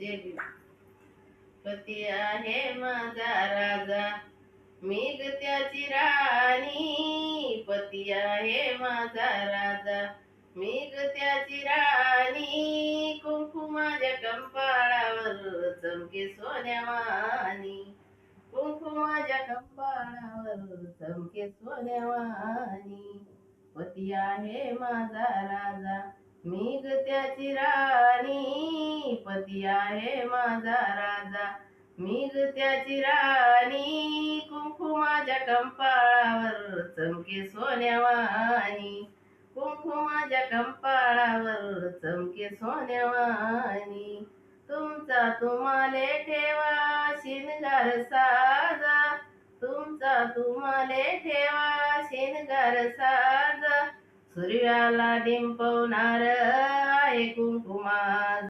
जे पती आहे माझा राजा मी ग त्याची राणी. पती आहे माझा राजा मी ग त्याची राणी. कुंकू माझ्या कंपाळावर चमके सोन्यावानी कुंकू माझ्या कंपाळावर चमके सोन्यावानी पती आहे माझा राजा मी ग त्याची राणी. पती आहे माझा राजा. मी त्याची राणी कुंकू माझ्या कंपाळावर चमके सोन्यावानी कुंकू माझ्या कंपाळावर चमके सोन्यावानी तुमचा तुम्हाले ठेवा शिनगार साजा. तुमचा तुम्हाले ठेवा शिनगार साजा. सूर्याला डिंपवणार